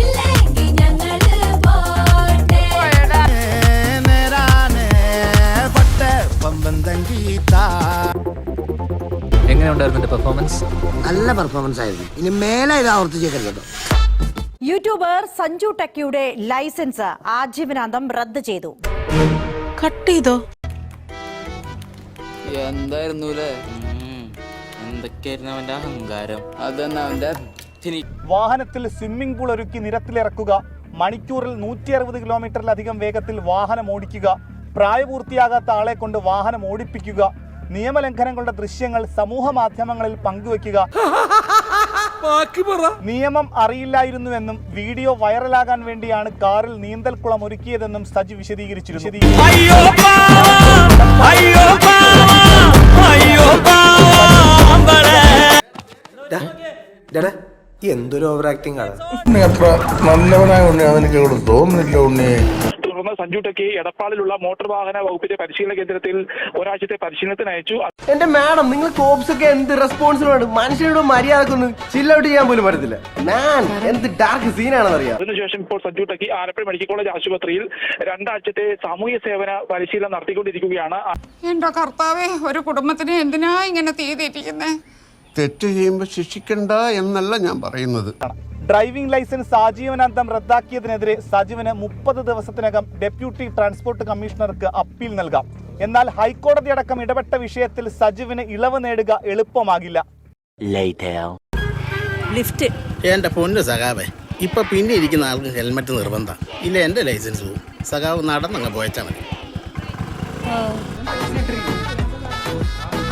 ഇല്ലെങ്കിൽ ഞങ്ങൾ പോട്ടെ എങ്ങനെയുണ്ടായിരുന്നു എന്റെ പെർഫോമൻസ് നല്ല പെർഫോമൻസ് ആയിരുന്നു. ഇനി മേലെ ഇത് ആവർത്തിച്ചേക്കരുത് യൂട്യൂബർ സഞ്ജു ടെക്കിയുടെ ലൈസൻസ് ആജീവനാന്തം റദ്ദ് ചെയ്തു. കട്ട് ചെയ്തോ? എന്തായിരുന്നു എന്തൊക്കെയായിരുന്നു അവന്റെ അഹങ്കാരം? അതന്നെ അവന്റെ വാഹനത്തിൽ സ്വിമ്മിംഗ് പൂൾ ഒരുക്കി നിരത്തിലിറക്കുക. മണിക്കൂറിൽ നൂറ്റി അറുപത് കിലോമീറ്ററിലധികം വേഗത്തിൽ വാഹനം ഓടിക്കുക. പ്രായപൂർത്തിയാകാത്ത ആളെ കൊണ്ട് വാഹനം ഓടിപ്പിക്കുക. നിയമലംഘനങ്ങളുടെ ദൃശ്യങ്ങൾ സമൂഹ മാധ്യമങ്ങളിൽ പങ്കുവെക്കുക. നിയമം അറിയില്ലായിരുന്നുവെന്നും വീഡിയോ വൈറലാകാൻ വേണ്ടിയാണ് കാറിൽ നീന്തൽക്കുളം ഒരുക്കിയതെന്നും സജി വിശദീകരിച്ചിരുന്നു. എന്തൊരു ഓവർ ആക്ടിംഗ് ആണ്. അത്ര നല്ലവനായ ഉണ്ണി എനിക്ക് ഇവിടെ തോന്നുന്നില്ല ഉണ്ണി തുടർന്ന് സഞ്ജു ടെക്കി എടപ്പാളിലുള്ള മോട്ടോർ വാഹന വകുപ്പിന്റെ പരിശീലന കേന്ദ്രത്തിൽ ഒരാഴ്ചത്തെ പരിശീലനത്തിന് അയച്ചു. എന്റെ മാഡം നിങ്ങൾ കോപ്സ് ഒക്കെ എന്ത് റെസ്പോൺസിബിൾ ആണ്? മനുഷ്യരോട് മര്യാദക്കൊന്നും ചില്ല ഔട്ട് ചെയ്യാൻ പോലും പറ്റത്തില്ല. മാൻ എന്ത് ഡാർക്ക് സീനാണെന്ന് അറിയാം. അതിനുശേഷം ഇപ്പോൾ Sanju techie Alappuzha medical college ആശുപത്രിയിൽ രണ്ടാഴ്ചത്തെ സാമൂഹ്യ സേവന പരിശീലനം നടത്തിക്കൊണ്ടിരിക്കുകയാണ്. എന്റെ കർത്താവേ ഒരു കുടുംബത്തിന് എന്തിനാ ഇങ്ങനെ തീ തെറ്റ് ചെയ്യുമ്പോൾ ശിക്ഷിക്കണ്ട എന്നല്ല ഞാൻ പറയുന്നത്. ഡ്രൈവിംഗ് ലൈസൻസ് ആജീവനാന്തം റദ്ദാക്കിയതിനെതിരെ സജീവന് മുപ്പത് ദിവസത്തിനകം ഡെപ്യൂട്ടി ട്രാൻസ്പോർട്ട് കമ്മീഷണർക്ക് അപ്പീൽ നൽകാം. എന്നാൽ ഹൈക്കോടതി അടക്കം ഇടപെട്ട വിഷയത്തിൽ സജീവിന് ഇളവ് നേടുക എളുപ്പമാകില്ല. ലിഫ്റ്റ് എന്റെ പൊന്നു സഖാവേ ഇപ്പൊ പിന്നെ ഇരിക്കുന്ന ആൾക്ക് ഹെൽമെറ്റ് നിർബന്ധം. ഇല്ല എന്റെ ലൈസൻസ് പോവും. സഖാവ് നടന്നങ്ങ് പോയച്ചാ മതി.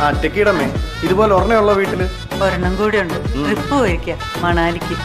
ആ ടെക്കിടമേ ഇതുപോലെ ഒരെണ്ണയുള്ള വീട്ടിൽ? ഒരെണ്ണം കൂടെ ഉണ്ട് ട്രിപ്പ് പോയിരിക്കുക മണാലിക്ക്.